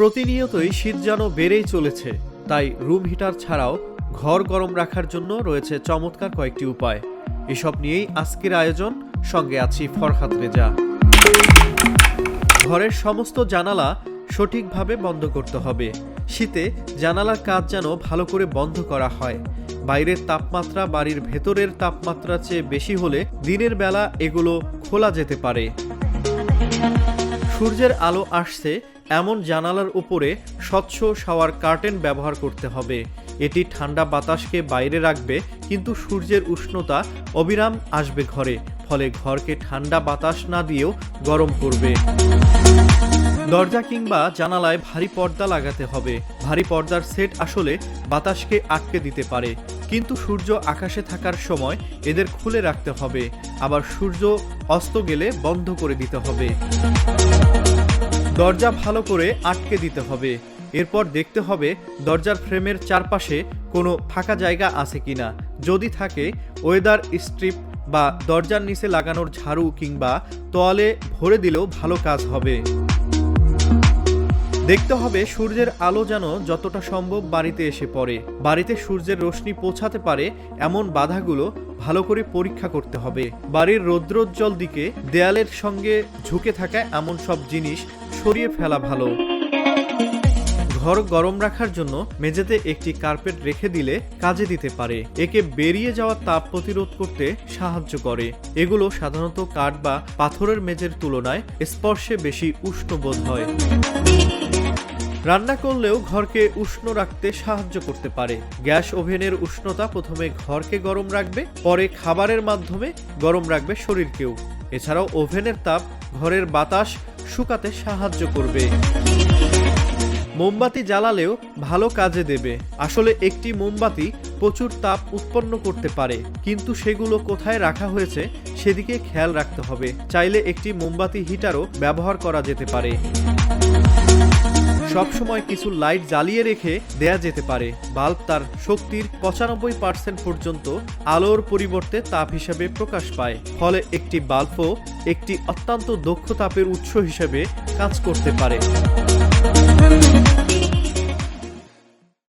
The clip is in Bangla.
প্রতিনিয়তই শীত যেন বেড়েই চলেছে, তাই রুম হিটার ছাড়াও ঘর গরম রাখার জন্য রয়েছে চমৎকার কয়েকটি উপায়। এসব নিয়েই আজকের আয়োজন, সঙ্গে আছি ফরহাত রেজা। ঘরের সমস্ত জানালা সঠিকভাবে বন্ধ করতে হবে। শীতে জানালার কাজ যেন ভালো করে বন্ধ করা হয়। বাইরের তাপমাত্রা বাড়ির ভেতরের তাপমাত্রার চেয়ে বেশি হলে দিনের বেলা এগুলো খোলা যেতে পারে। সূর্যের আলো আসছে এমন জানালার উপরে স্বচ্ছ শাওয়ার কার্টেন ব্যবহার করতে হবে। এটি ঠান্ডা বাতাসকে বাইরে রাখবে, কিন্তু সূর্যের উষ্ণতা অবিরাম আসবে ঘরে, ফলে ঘরকে ঠান্ডা বাতাস না দিয়েও গরম করবে। দরজা কিংবা জানালায় ভারী পর্দা লাগাতে হবে। ভারী পর্দার সেট আসলে বাতাসকে আটকে দিতে পারে, কিন্তু সূর্য আকাশে থাকার সময় এদের খুলে রাখতে হবে। আবার সূর্য অস্ত গেলে বন্ধ করে দিতে হবে। দরজা ভালো করে আটকে দিতে হবে। এরপর দেখতে হবে দরজার ফ্রেমের চারপাশে কোনো ফাঁকা জায়গা আছে কিনা। যদি থাকে, ওয়েদার স্ট্রিপ বা দরজার নিচে লাগানোর ঝাড়ু কিংবা তোয়ালে ভরে দিলেও ভালো কাজ হবে। দেখতে হবে সূর্যের আলো যেন যতটা সম্ভব বাড়িতে এসে পড়ে। বাড়িতে সূর্যের রশ্মি পৌঁছাতে পারে এমন বাধাগুলো ভালো করে পরীক্ষা করতে হবে। বাড়ির রৌদ্রোজ্জ্বল দিকে দেয়ালের সঙ্গে ঝুঁকে থাকা এমন সব জিনিস সরিয়ে ফেলা ভালো। ঘর গরম রাখার জন্য মেঝেতে একটি কার্পেট রেখে দিলে কাজে দিতে পারে। একে বেরিয়ে যাওয়া তাপ প্রতিরোধ করতে সাহায্য করে। এগুলো সাধারণত কাঠ বা পাথরের মেঝের তুলনায় স্পর্শে বেশি উষ্ণ বোধ হয়। রান্না করলেও ঘরকে উষ্ণ রাখতে সাহায্য করতে পারে। গ্যাস ওভেনের উষ্ণতা প্রথমে ঘরকে গরম রাখবে, পরে খাবারের মাধ্যমে গরম রাখবে শরীরকেও। এছাড়াও ওভেনের তাপ ঘরের বাতাস শুকাতে সাহায্য করবে। মোমবাতি জ্বালালেও ভালো কাজে দেবে। আসলে একটি মোমবাতি প্রচুর তাপ উৎপন্ন করতে পারে, কিন্তু সেগুলো কোথায় রাখা হয়েছে সেদিকে খেয়াল রাখতে হবে। চাইলে একটি মোমবাতি হিটারও ব্যবহার করা যেতে পারে। সবসময় কিছু লাইট জ্বালিয়ে রেখে দেয়া যেতে পারে। বাল্ব তার শক্তির পঁচানব্বই পার্সেন্ট পর্যন্ত আলোর পরিবর্তে তাপ হিসাবে প্রকাশ পায়। ফলে একটি বাল্বও একটি অত্যন্ত দক্ষ তাপের উৎস হিসেবে কাজ করতে পারে।